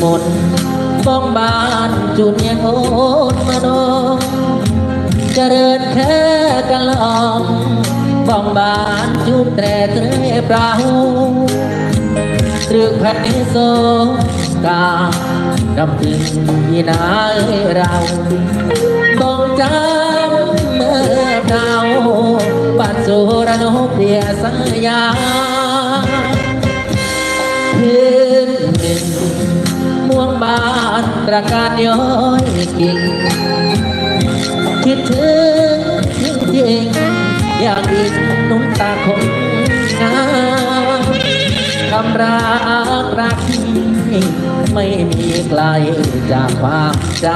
หมดบ้องบานจุดยังโอนมาโนเจริญแค่กันลองบ้องบานจุดแต่เตรเปล่าตรึกแผ่นโซกาดำถึงยีนายเราต้องจำเมื่อเดาปัดสุรนเดียสัญญา วงบานตระการย้อยกิ่งคิดถึงจริงๆอยากอีกนุ่มตาคนงามคำรักรักที่ไม่มีไกลจากความจ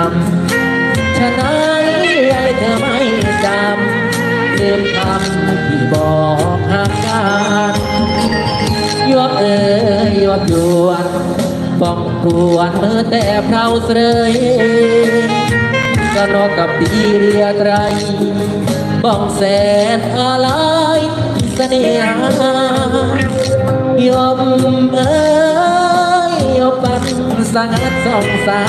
ำฉะนั้นให้เธอไม่จำลืมคำที่บอกหากกันยวกเอ่ยยวกยวน บ้องครวนเมื่อแต่เพราเสยก็นอกกับตีเรียไตรบ้องแสนอะไรเสน่หายมเอ่ยยมปันสังสองสา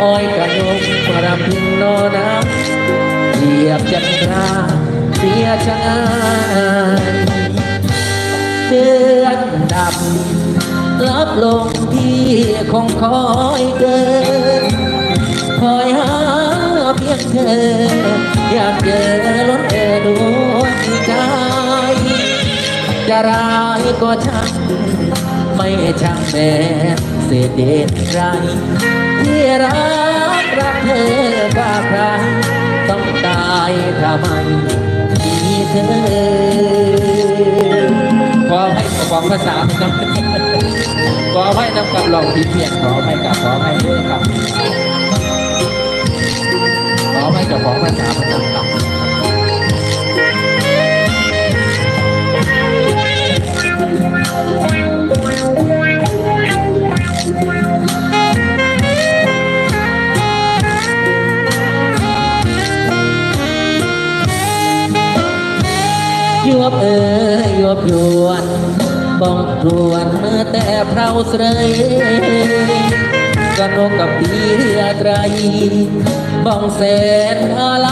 อ้อยกระยมรำพึงโนนะเหยียบจันทราเสียชายเดือนดำ บลงที่คงคอยเกินคอยหาเพียงเธอ อยากเจอล้นเอดวงใจจะร้ายก็ช่างไม่ช่างแม้เสียเด็ดไรที่รักรักเธอกว่าใครต้องตายถ้าไม่มีเธอขอให้ของภาษาครับ ขอให้นำกับลองพิเพียนขอให้กับขอให้ด้วยครับขอให้กับของภาษาประจำครับยวบเอ่ยยวบยวน บ้องรวนเมื่อแต่เพราเสยกนกกับปีเรือไตรบ้องแสนอะไร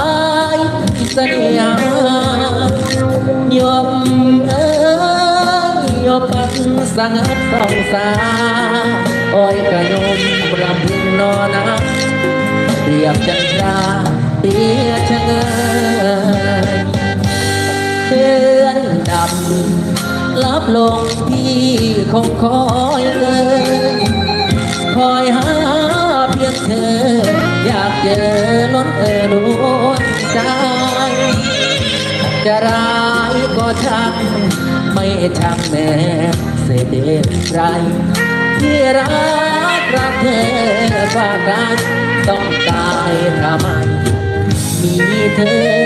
เสน่หายมเอ่ยยมปันสังัดส่องสาอ้อยกระยมรำพึงนอนะเรียบจันทราเตียชะเงย นดำลับลงที่คงคอยเลยคอยหาเพียงเธอ อยากเจอล้นเอ่อดวงใจจะร้ายก็ช่างไม่ช่างแม้เสด็จไรที่รักรักเธอฝากกันต้องตายทำไมมีเธอ